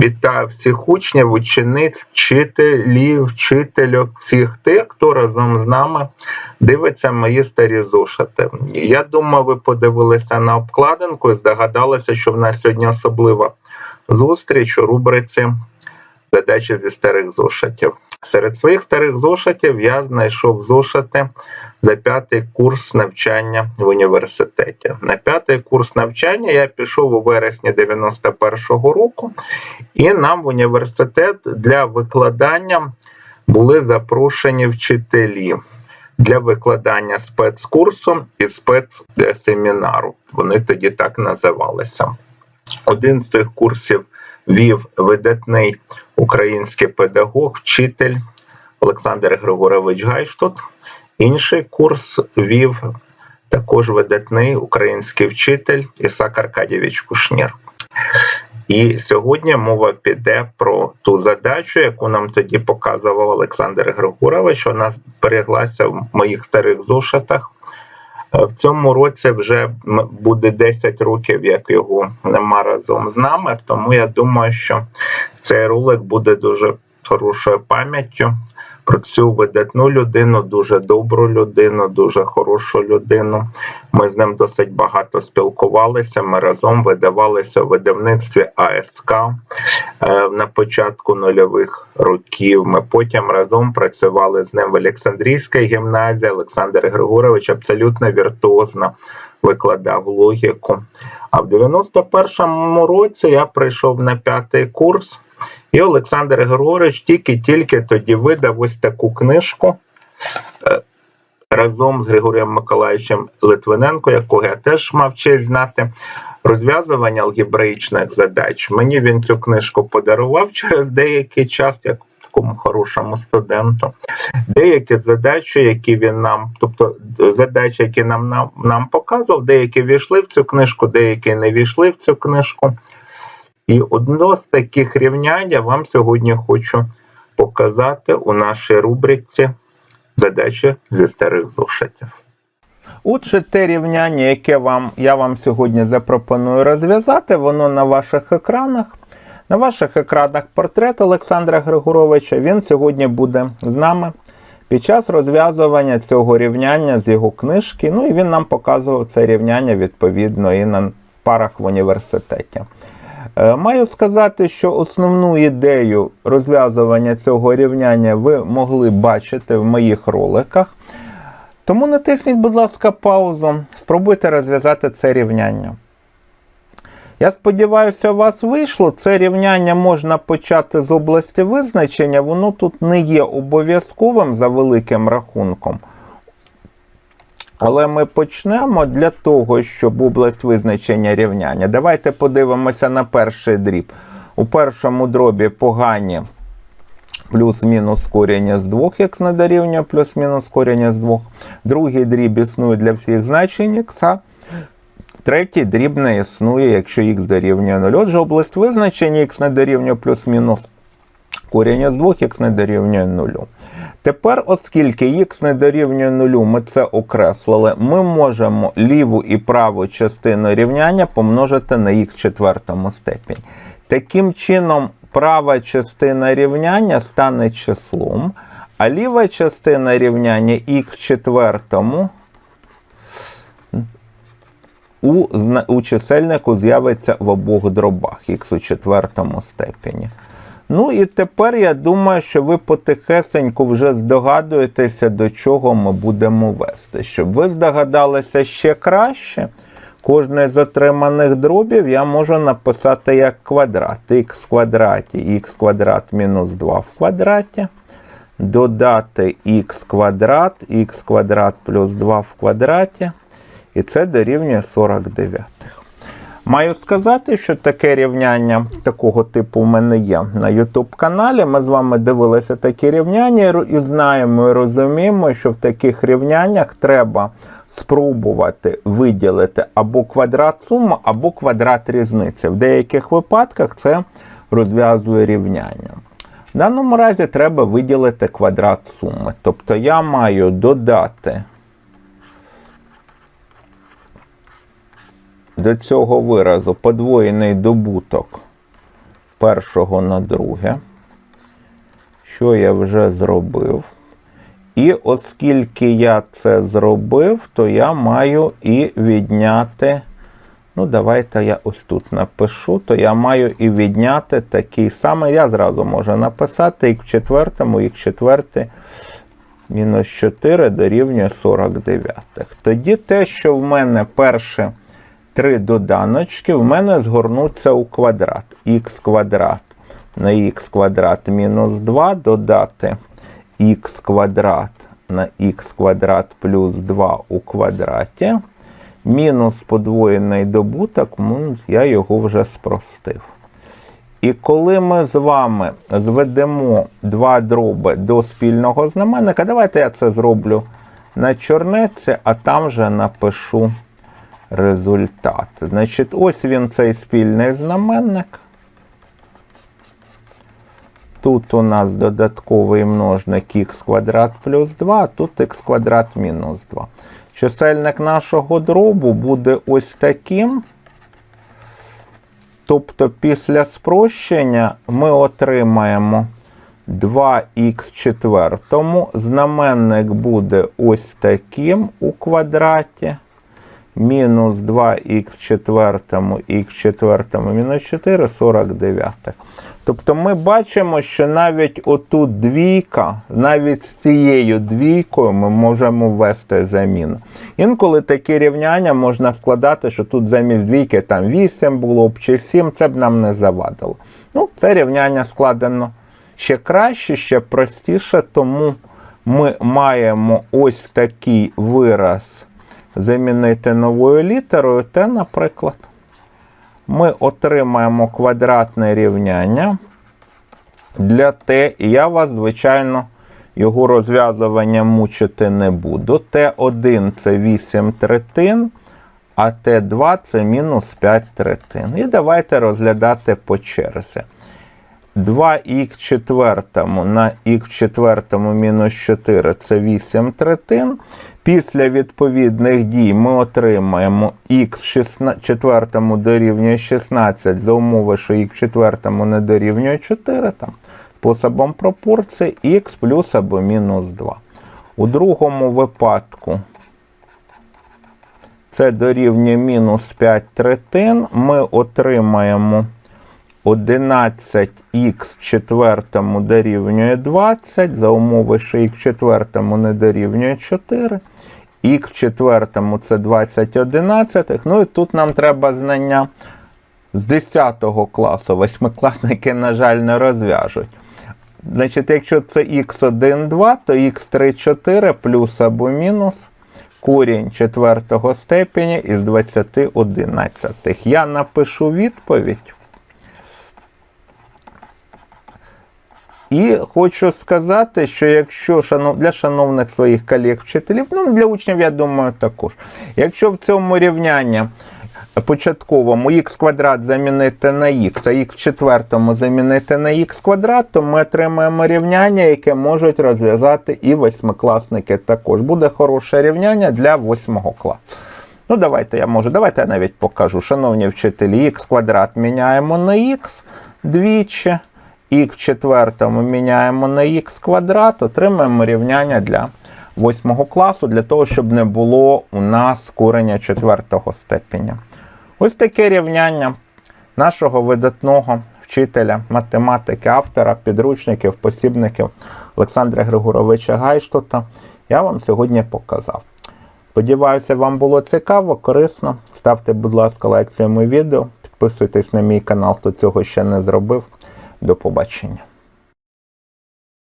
Вітаю всіх учнів, учениць, вчителів, вчительок, всіх тих, хто разом з нами дивиться мої старі зошити. Я думаю, ви подивилися на обкладинку і здогадалися, що в нас сьогодні особлива зустріч у рубриці задачі зі старих зошитів. Серед своїх старих зошитів я знайшов зошити за п'ятий курс навчання в університеті. На п'ятий курс навчання я пішов у вересні 91-го року, і нам в університет для викладання були запрошені вчителі. Для викладання спецкурсу і спецсемінару. Вони тоді так називалися. Один з цих курсів вів видатний український педагог, вчитель Олександр Григорович Гайштут. Інший курс вів також видатний український вчитель Ісак Аркадійович Кушнір. І сьогодні мова піде про ту задачу, яку нам тоді показував Олександр Григорович. Вона збереглася в моїх старих зошитах. В цьому році вже буде 10 років, як його нема разом з нами. Тому я думаю, що цей ролик буде дуже хорошою пам'яттю про цю видатну людину, дуже добру людину, дуже хорошу людину. Ми з ним досить багато спілкувалися. Ми разом видавалися у видавництві АСК е, на початку нульових років. Ми потім разом працювали з ним в Олександрійській гімназії. Олександр Григорович абсолютно віртуозно викладав логіку. А в 91-му році я прийшов на п'ятий курс. І Олександр Григорович тільки-тільки тоді видав ось таку книжку е, разом з Григорієм Миколаївичем Литвиненко, якого я теж мав честь знати. Розв'язування алгебраїчних задач. Мені він цю книжку подарував через деякий час, як такому хорошому студенту. Деякі задачі, які він нам, тобто задачі, які нам нам, нам показував, деякі війшли в цю книжку, деякі не війшли в цю книжку. І одно з таких рівнянь я вам сьогодні хочу показати у нашій рубриці задачі зі старих зошитів. Отже, те рівняння, яке вам, я вам сьогодні запропоную розв'язати, воно на ваших екранах. На ваших екранах портрет Олександра Григоровича. Він сьогодні буде з нами під час розв'язування цього рівняння з його книжки. Ну і він нам показував це рівняння відповідно і на парах в університеті. Е, маю сказати, що основну ідею розв'язування цього рівняння ви могли бачити в моїх роликах. Тому натисніть, будь ласка, паузу, спробуйте розв'язати це рівняння. Я сподіваюся, у вас вийшло. Це рівняння можна почати з області визначення, воно тут не є обов'язковим за великим рахунком. Але ми почнемо для того, щоб область визначення рівняння. Давайте подивимося на перший дріб. У першому дробі погані плюс-мінус коріння з 2, х не дорівнює плюс-мінус коріння з 2. Другий дріб існує для всіх значень х. Третій дріб не існує, якщо х дорівнює 0. Отже, область визначення х не дорівнює плюс-мінус коріння з 2, х не дорівнює 0. Тепер, оскільки х не дорівнює нулю, ми це окреслили, ми можемо ліву і праву частину рівняння помножити на х четвертому степені. Таким чином, права частина рівняння стане числом, а ліва частина рівняння х четвертому у, у чисельнику з'явиться в обох дробах х у четвертому степені. Ну і тепер я думаю, що ви потихесеньку вже здогадуєтеся, до чого ми будемо вести. Щоб ви здогадалися ще краще, кожне з отриманих дробів я можу написати як квадрат. х в квадраті, х квадрат мінус 2 в квадраті. Додати х квадрат, х квадрат плюс 2 в квадраті. І це дорівнює 49. Маю сказати, що таке рівняння такого типу в мене є на YouTube каналі. Ми з вами дивилися такі рівняння і знаємо і розуміємо, що в таких рівняннях треба спробувати виділити або квадрат суми, або квадрат різниці. В деяких випадках це розв'язує рівняння. В даному разі треба виділити квадрат суми. Тобто я маю додати до цього виразу подвоєний добуток першого на друге, що я вже зробив. І оскільки я це зробив, то я маю і відняти. Ну, давайте я ось тут напишу, то я маю і відняти такий самий. Я зразу можу написати х в четвертому, х в четверте мінус 4 дорівнює 49. Тоді те, що в мене перші три доданочки, в мене згорнуться у квадрат. х квадрат на х квадрат мінус 2 додати х квадрат на х квадрат плюс 2 у квадраті. Мінус подвоєний добуток, я його вже спростив. І коли ми з вами зведемо два дроби до спільного знаменника, давайте я це зроблю на чорнеці, а там вже напишу результат. Значить, ось він цей спільний знаменник. Тут у нас додатковий множник х квадрат плюс 2, а тут х квадрат мінус 2. Чисельник нашого дробу буде ось таким. Тобто після спрощення ми отримаємо 2х четвертому. Знаменник буде ось таким у квадраті. Мінус 2х четвертому, х четвертому, мінус 4, 49. Тобто ми бачимо, що навіть отут двійка, навіть з цією двійкою ми можемо ввести заміну. Інколи такі рівняння можна складати, що тут замість двійки там 8 було б чи 7, це б нам не завадило. Ну, це рівняння складено ще краще, ще простіше, тому ми маємо ось такий вираз замінити новою літерою, Т, наприклад ми отримаємо квадратне рівняння для Т, і я вас, звичайно, його розв'язування мучити не буду. Т1 це 8 третин, а Т2 це мінус 5 третин. І давайте розглядати по черзі. 2х четвертому на х четвертому мінус 4 це 8 третин. Після відповідних дій ми отримаємо х четвертому дорівнює 16 за умови, що х четвертому не дорівнює 4 там, способом пропорції х плюс або мінус 2. У другому випадку це дорівнює мінус 5 третин. Ми отримаємо 11х в четвертому дорівнює 20, за умови, що х в четвертому не дорівнює 4. Х в четвертому це 20 одинадцятих. Ну і тут нам треба знання з 10 класу. Восьмикласники, на жаль, не розв'яжуть. Значить, якщо це х1, 2, то х3, 4 плюс або мінус корінь четвертого степені із 20 одинадцятих. Я напишу відповідь. І хочу сказати, що якщо шанов... для шановних своїх колег-вчителів, ну для учнів, я думаю, також. Якщо в цьому рівнянні початковому х квадрат замінити на х, а х в четвертому замінити на х квадрат, то ми отримаємо рівняння, яке можуть розв'язати і восьмикласники також. Буде хороше рівняння для восьмого класу. Ну, давайте я можу, давайте я навіть покажу. Шановні вчителі, х квадрат міняємо на х двічі х четвертому міняємо на х квадрат, отримаємо рівняння для восьмого класу, для того, щоб не було у нас кореня четвертого степеня. Ось таке рівняння нашого видатного вчителя математики, автора, підручників, посібників Олександра Григоровича Гайштота я вам сьогодні показав. Сподіваюся, вам було цікаво, корисно. Ставте, будь ласка, лайк цьому відео, підписуйтесь на мій канал, хто цього ще не зробив. До побачення.